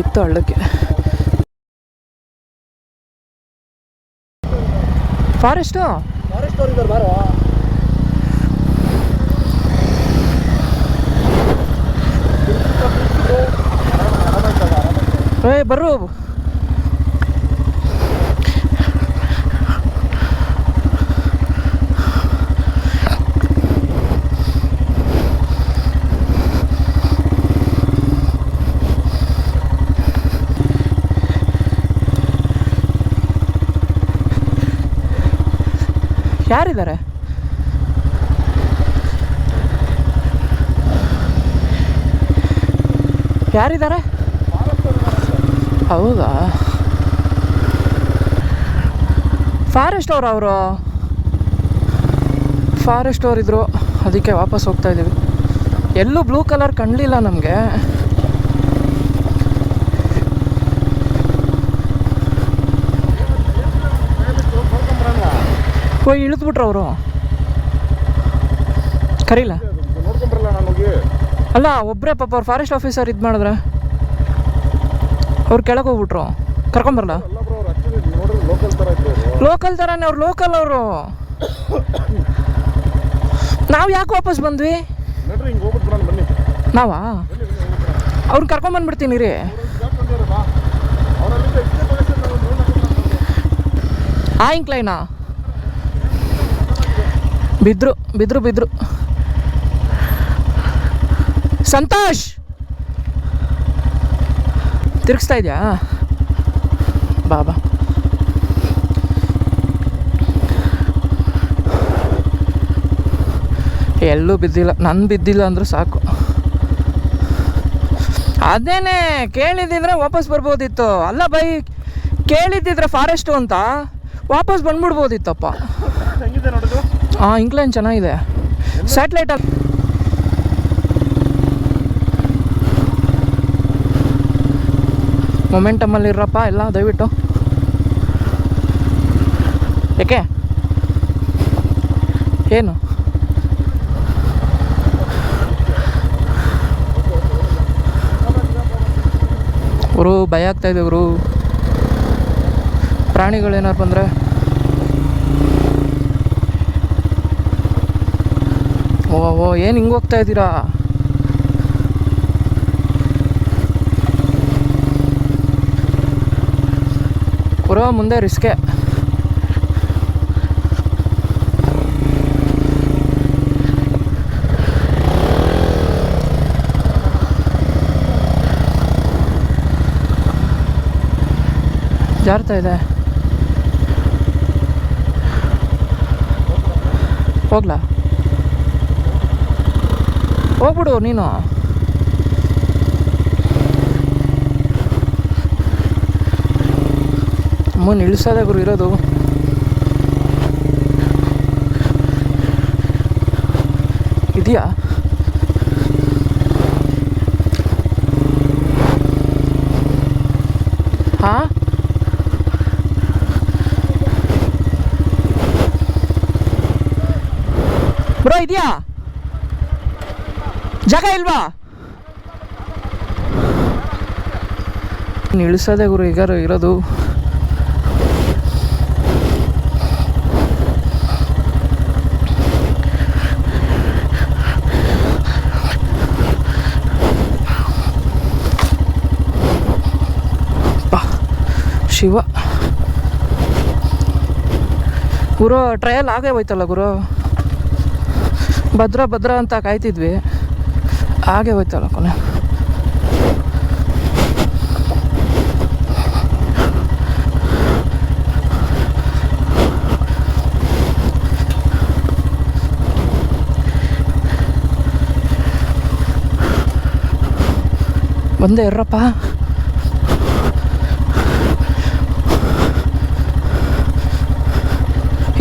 ಬಿತ್ತು ಹಳ್ಳಕ್ಕೆ. ಫಾರೆಸ್ಟು? ಏ ಬರ್ರು. ಯಾರಿದ್ದಾರೆ? ಯಾರಿದ್ದಾರೆ? ಹೌದಾ? ಫಾರೆಸ್ಟ್ ಅವ್ರು ಅವರು. ಫಾರೆಸ್ಟ್ ಅವ್ರು ಇದ್ರು ಅದಕ್ಕೆ ವಾಪಸ್ ಹೋಗ್ತಾ ಇದ್ದೀವಿ ಎಲ್ಲೂ ಬ್ಲೂ ಕಲರ್ ಕಾಣಲಿಲ್ಲ ನಮಗೆ. ಹೋಗಿ ಇಳಿದ್ಬಿಟ್ರು ಅವರು. ಕರೀಲ? ಅಲ್ಲ ಒಬ್ಬರೇ ಪಾಪ ಅವ್ರು ಫಾರೆಸ್ಟ್ ಆಫೀಸರ್ ಇದು ಮಾಡಿದ್ರೆ. ಅವ್ರು ಕೆಳಗೆ ಹೋಗ್ಬಿಟ್ರು. ಕರ್ಕೊಂಬರಲ್ಲ ಲೋಕಲ್ ಥರನೇ ಅವ್ರು ಲೋಕಲ್ ಅವರು. ನಾವು ಯಾಕೆ ವಾಪಸ್ ಬಂದ್ವಿ? ನಾವಾ? ಅವ್ರನ್ನ ಕರ್ಕೊಂಬಂದ್ಬಿಡ್ತೀನಿ ರೀ ಆ? ಬಿದ್ರು ಬಿದ್ರು ಬಿದ್ರು. ಸಂತೋಷ್! ತಿರುಗಿಸ್ತಾ ಇದೆಯಾ? ಬಾಬಾ ಎಲ್ಲೂ ಬಿದ್ದಿಲ್ಲ ನನ್ನ ಬಿದ್ದಿಲ್ಲ ಅಂದರೂ ಸಾಕು. ಅದೇನೆ, ಕೇಳಿದ್ದಿದ್ರೆ ವಾಪಸ್ ಬರ್ಬೋದಿತ್ತು. ಅಲ್ಲ ಬೈ, ಕೇಳಿದ್ದಿದ್ರೆ ಫಾರೆಸ್ಟು ಅಂತ ವಾಪಸ್ ಬಂದ್ಬಿಡ್ಬೋದಿತ್ತಪ್ಪ. ಹಾಂ ಇಂಕ್ಲೈನ್ ಚೆನ್ನಾಗಿದೆ. ಸ್ಯಾಟ್ಲೈಟ್ ಅಲ್ಲಿ ಇರಪ್ಪ ಎಲ್ಲ ದಯವಿಟ್ಟು. ಏಕೆ? ಏನು? ಗುರು, ಭಯ ಆಗ್ತಾ ಇದೆ ಗುರು. ಪ್ರಾಣಿಗಳೇನಾರು ಬಂದರೆ ಓ ಓ ಏನು ಹಿಂಗೆ ಹೋಗ್ತಾ ಇದ್ದೀರಾ ಕೊರೋ ಮುಂದೆ ರಿಸ್ಕೆ ಜಾರ್ತಾ ಇದೆ. ಹೋಗ್ಲಾ? ಹೋಗ್ಬಿಡು ನೀನು. ಅಮ್ಮನ ಇಳಿಸೋದೇ ಗುರು ಇರೋದು. ಇದೆಯಾ? ಹಾ? ಬ್ರೋ ಇದೆಯಾ? ಜಾಗ ಇಲ್ವಾ? ಇಳಿಸೋದೇ ಗುರು ಈಗ ಇರೋದು. ಶಿವ. ಗುರು ಟ್ರಯಲ್ ಆಗೇ ಹೋಯ್ತಲ್ಲ ಗುರು. ಭದ್ರ ಭದ್ರ ಅಂತ ಕಾಯ್ತಿದ್ವಿ. ಹಾಗೆ ಹೋಯ್ತಲ್ಲ ಕೊನೆ ಬಂದೆ ಇರ್ರಪ್ಪ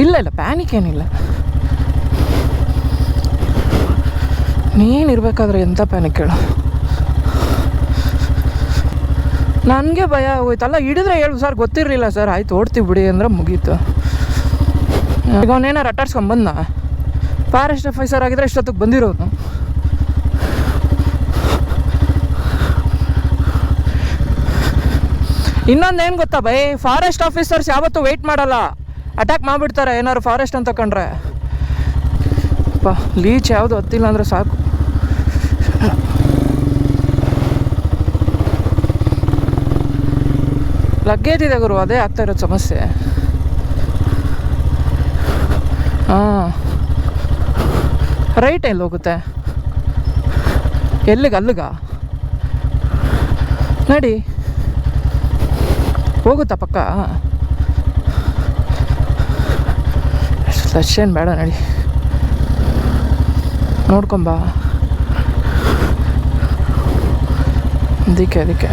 ಇಲ್ಲ ಇಲ್ಲ ಪ್ಯಾನಿಕ್ ಏನಿಲ್ಲ ನೀನು ಇರಬೇಕಾದ್ರೆ ಎಂಥ ಪ್ಯಾನಿಕ್ ಹೇಳು. ನನಗೆ ಭಯ ಆಗೋಯ್ತು. ಅಲ್ಲ, ಹಿಡಿದ್ರೆ ಹೇಳು ಸರ್ ಗೊತ್ತಿರಲಿಲ್ಲ ಸರ್ ಆಯ್ತು, ಓಡ್ತೀವಿ ಬಿಡಿ ಅಂದ್ರೆ ಮುಗೀತು. ಈಗ ಅವನೇನಾರು ಅಟ್ಟಾಡ್ಸ್ಕೊಂಬಂದ ಫಾರೆಸ್ಟ್ ಆಫೀಸರ್ ಆಗಿದ್ರೆ ಇಷ್ಟೊತ್ತಿಗೆ ಬಂದಿರೋನು ಇನ್ನೊಂದು ಏನು ಗೊತ್ತಾ ಬೈ ಫಾರೆಸ್ಟ್ ಆಫೀಸರ್ಸ್ ಯಾವತ್ತೂ ವೆಯ್ಟ್ ಮಾಡಲ್ಲ. ಅಟ್ಯಾಕ್ ಮಾಡಿಬಿಡ್ತಾರೆ. ಏನಾದ್ರು ಫಾರೆಸ್ಟ್ ಅಂತ ಕಂಡ್ರೆ. ಲೀಚ್ ಯಾವುದು ಹತ್ತಿಲ್ಲ ಅಂದರೆ ಸಾಕು. ಇದೆ ಗುರು, ಅದೇ ಆಗ್ತಾ ಇರೋದು ಸಮಸ್ಯೆ. ಹಾಂ. ರೈಟ್ ಎಲ್ಲಿ ಹೋಗುತ್ತೆ? ಎಲ್ಲಿಗೆ, ಅಲ್ಲಿಗ? ನಡಿ. ಹೋಗುತ್ತಾ ಪಕ್ಕ? ಏನು ಬೇಡ ನಡಿ. ನೋಡ್ಕೊಂಬಾ. ಅದಕ್ಕೆ ಅದಕ್ಕೆ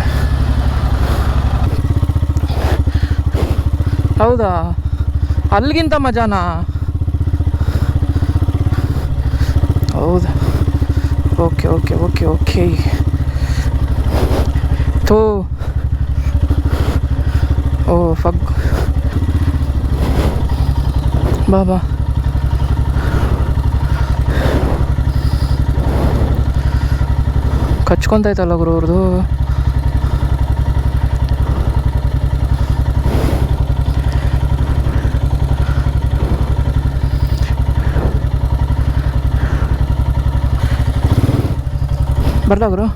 ಹೌದಾ? ಅಲ್ಲಿಗಿಂತ ಮಜಾನಾ? ಹೌದಾ? ಓಕೆ ಓಕೆ ಓಕೆ ಓಕೆ ಥೂ. ಓ ಫಗ್ ಬಾ ಬಾ. ಕಚ್ಕೊಂತೈತಲ್ಲ ಗುರು ಅವ್ರದ್ದು ಬರ್ಲಾ ಗುರು?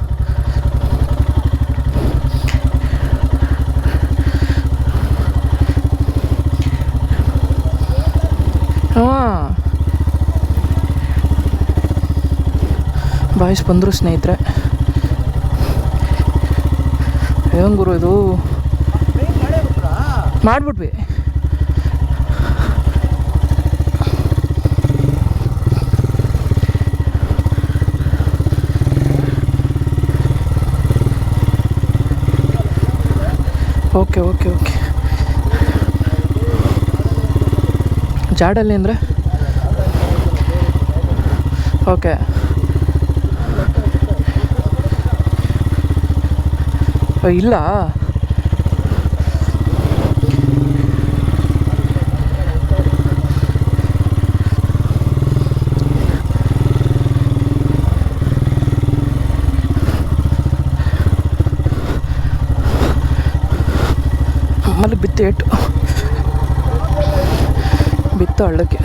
ಹಾಂ. ಬಾಯ್ಸ್ ಬಂದರು ಸ್ನೇಹಿತರೆ. ಏನು ಗುರು ಇದು? ಮಾಡ್ಬಿಟ್ವಿ. Okay okay okay. ಜಾಡಲ್ಲಿ ಅಂದರೆ? ಓಕೆ. ಇಲ್ಲ. ಆಮೇಲೆ ಬಿತ್ತು ಇಟ್ಟು ಬಿತ್ತು ಹಳ್ಳಕ್ಕೆ.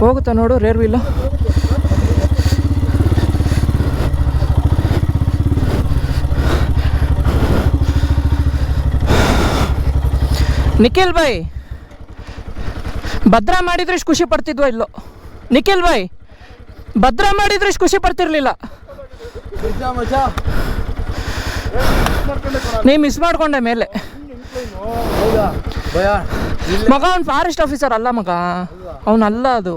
ಹೋಗುತ್ತಾ ನೋಡು ರೇರ್ ನಿಖಿಲ್ ಬಾಯ್ ಭದ್ರ ಮಾಡಿದ್ರೆ ಇಷ್ಟು ಖುಷಿ ಪಡ್ತಿದ್ವ ಇಲ್ಲೋ? ನಿಖಿಲ್ ಬಾಯ್ ಭದ್ರ ಮಾಡಿದ್ರೆ ಇಷ್ಟು ಖುಷಿ ಪಡ್ತಿರ್ಲಿಲ್ಲ? ನೀ ಮಿಸ್ ಮಾಡ್ಕೊಂಡೆ ಮೇಲೆ. ಮಗ ಅವ್ನು ಫಾರೆಸ್ಟ್ ಆಫೀಸರ್ ಅಲ್ಲ ಮಗ. ಅವನಲ್ಲ ಅದು.